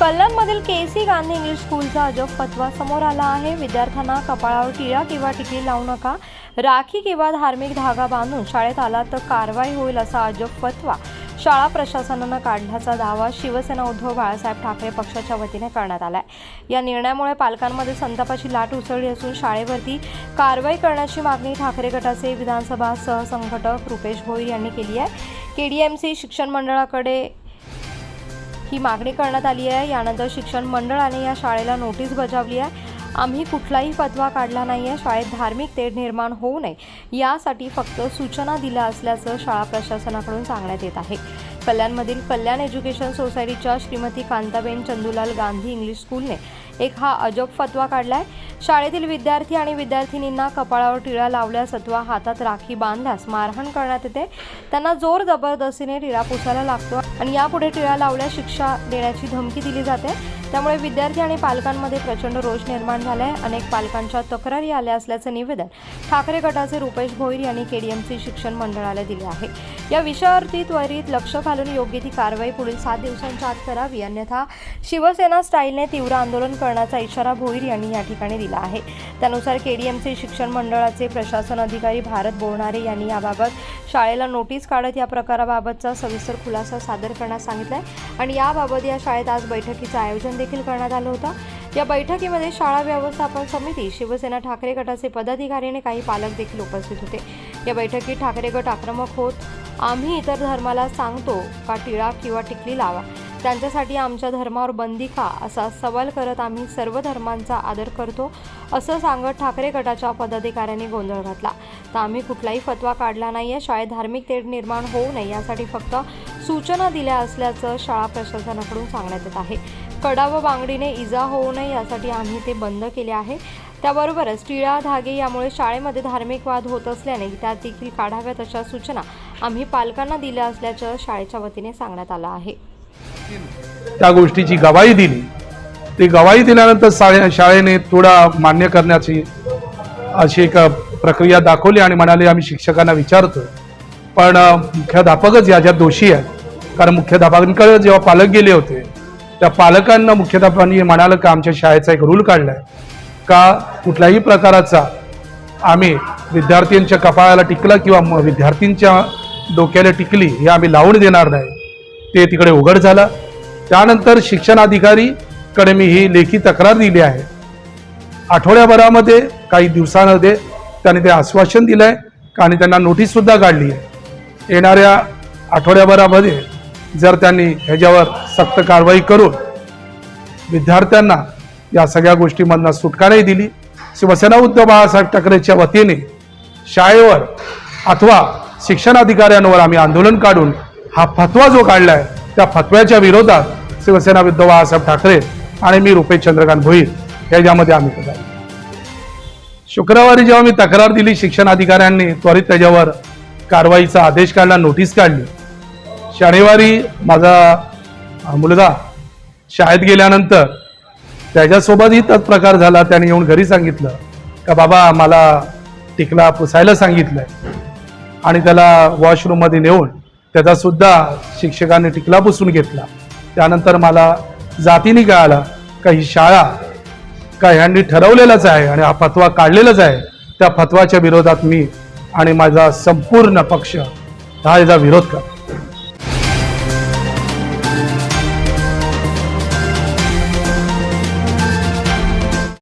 कलाममधील K C Gandhi English स्कूलचा अजब फतवा समोर आला आहे. विद्यार्थ्यांना कपाळावर टिळा किंवा टिकली लावू नका. राखी किंवा धार्मिक धागा बांधून शाळेत आला तर कारवाई होईल असा अजब फतवा शाळा प्रशासनानं काढल्याचा दावा शिवसेना उद्धव बाळासाहेब ठाकरे पक्षाच्या वतीने करण्यात आलाय. या निर्णयामुळे पालकांमध्ये संतापाची लाट उसळली असून शाळेवरती कारवाई करण्याची मागणी ठाकरे गटाचे विधानसभा सहसंघटक रुपेश भोईर यांनी केली आहे. के डी एम सी शिक्षण मंडळाकडे ही मागणी करण्यात आली आहे. यानंतर शिक्षण मंडळाने या शाळेला नोटीस बजावली आहे. आम्ही कुठलाही फतवा काढला नाही आहे शाळेत धार्मिक तेढ निर्माण होऊ नये. यासाठी फक्त सूचना दिल्या असल्याचं शाळा प्रशासनाकडून सांगण्यात येत आहे. कल्याणमधील कल्याण एज्युकेशन सोसायटीच्या श्रीमती कांताबेन चंदुलाल गांधी इंग्लिश स्कूलने एक हा अजब फतवा काढला आहे शाळेतील विद्यार्थी आणि विद्यार्थिनींना कपाळावर टिळा लावल्यास अथवा हातात राखी बांधल्यास मारहाण करण्यात येते. त्यांना जोर जबरदस्तीने टिळा पुसायला लागतो आणि यापुढे टिळा लावल्यास शिक्षा देण्याची धमकी दिली जाते. त्यामुळे विद्यार्थी आणि पालकांमध्ये प्रचंड रोष निर्माण झालाय. अनेक पालकांच्या तक्रारी आल्या असल्याचं निवेदन ठाकरे गटाचे रुपेश भोईर यांनी केडीएमसी शिक्षण मंडळाला दिले आहे. या विषयावरती त्वरित लक्ष घालून योग्य ती कारवाई पुढील सात दिवसांच्या आत करावी. अन्यथा शिवसेना स्टाईलने तीव्र आंदोलन करण्याचा इशारा भोईर यांनी या ठिकाणी दिला आहे. त्यानुसार केडीएमसी शिक्षण मंडळाचे प्रशासन अधिकारी भारत बोरणारे यांनी याबाबत शाळेला नोटीस काढत या प्रकाराबाबतचा सविस्तर खुलासा सादर करण्यास सांगितलाय. आणि याबाबत या शाळेत आज बैठकीचं आयोजन देखील करण्यात आलं होतं. या बैठकीमध्ये शाळा व्यवस्थापन समिती शिवसेना ठाकरे गटाचे पदाधिकारी आणि काही पालक देखील उपस्थित होते. या बैठकीत ठाकरे गट आक्रमक होत आम्ही इतर धर्माला सांगतो का टिळा किंवा टिकली लावा? त्यांच्यासाठी आमच्या धर्मावर बंदी का? असा सवाल करत आम्ही सर्व धर्मांचा आदर करतो असं सांगत ठाकरे गटाच्या पदाधिकाऱ्यांनी गोंधळ घातला. तर आम्ही कुठलाही फतवा काढला नाही आहे. शाळेत धार्मिक तेढ निर्माण होऊ नये यासाठी फक्त सूचना दिल्या असल्याचं शाळा प्रशासनाकडून सांगण्यात येत आहे. कडा व बांगडीने इजा होऊ नये यासाठी आम्ही ते बंद केले आहे. त्याबरोबरच टिळा धागे यामुळे शाळेमध्ये धार्मिक वाद होत असल्याने त्यात देखील काढाव्यात अशा सूचना आम्ही पालकांना दिल्या असल्याचं शाळेच्या वतीने सांगण्यात आलं आहे. त्या गोष्टीची गवाही दिली. ती गवाही दिल्यानंतर शाळे शाळेने थोडा मान्य करण्याची अशी एक प्रक्रिया दाखवली आणि म्हणाले आम्ही शिक्षकांना विचारतो पण अ, मुख्याध्यापकच याच्यात दोषी आहे कारण मुख्याध्यापकांकडे जेव्हा पालक गेले होते त्या पालकांना मुख्याध्यापकांनी म्हणालं का आमच्या शाळेचा एक रूल काढलाय का कुठल्याही प्रकाराचा आम्ही विद्यार्थ्यांच्या कपाळाला टिकला किंवा म- विद्यार्थ्यांच्या डोक्याला टिकली हे आम्ही लावून देणार नाही. ते तिकडे उघड झालं. त्यानंतर शिक्षणाधिकारीकडे मी ही लेखी तक्रार दिली आहे. आठवड्याभरामध्ये काही दिवसांमध्ये त्यांनी ते आश्वासन दिलं आहे आणि त्यांना नोटीससुद्धा काढली आहे. येणाऱ्या आठवड्याभरामध्ये जर त्यांनी ह्याच्यावर सक्त कारवाई करून विद्यार्थ्यांना या सगळ्या गोष्टीमधनं सुटकाराही दिली शिवसेना उद्धव बाळासाहेब ठाकरेच्या वतीने शाळेवर अथवा शिक्षणाधिकाऱ्यांवर आम्ही आंदोलन काढून हा फतवा जो काढलाय त्या फतव्याच्या विरोधात शिवसेना उद्धव बाळासाहेब ठाकरे आणि मी रुपेश चंद्रकांत भोईर याच्यामध्ये आम्ही करणार शुक्रवारी जेव्हा मी तक्रार दिली शिक्षण अधिकाऱ्यांनी त्वरित त्याच्यावर कारवाईचा आदेश काढला नोटीस काढली. शनिवारी माझा मुलगा शाळेत गेल्यानंतर त्याच्यासोबतही तोच प्रकार झाला. त्याने येऊन घरी सांगितलं का बाबा मला टिकला पुसायला सांगितलंय. आणि त्याला वॉशरूममध्ये नेऊन त्याचासुद्धा शिक्षकांनी टिकला पुसून घेतला. त्यानंतर मला जातीने कळाला का ही शाळा का ह्यांनी ठरवलेलंच आहे आणि हा फतवा काढलेलाच आहे. त्या फतवाच्या विरोधात मी आणि माझा संपूर्ण पक्ष हा याचा विरोध करतो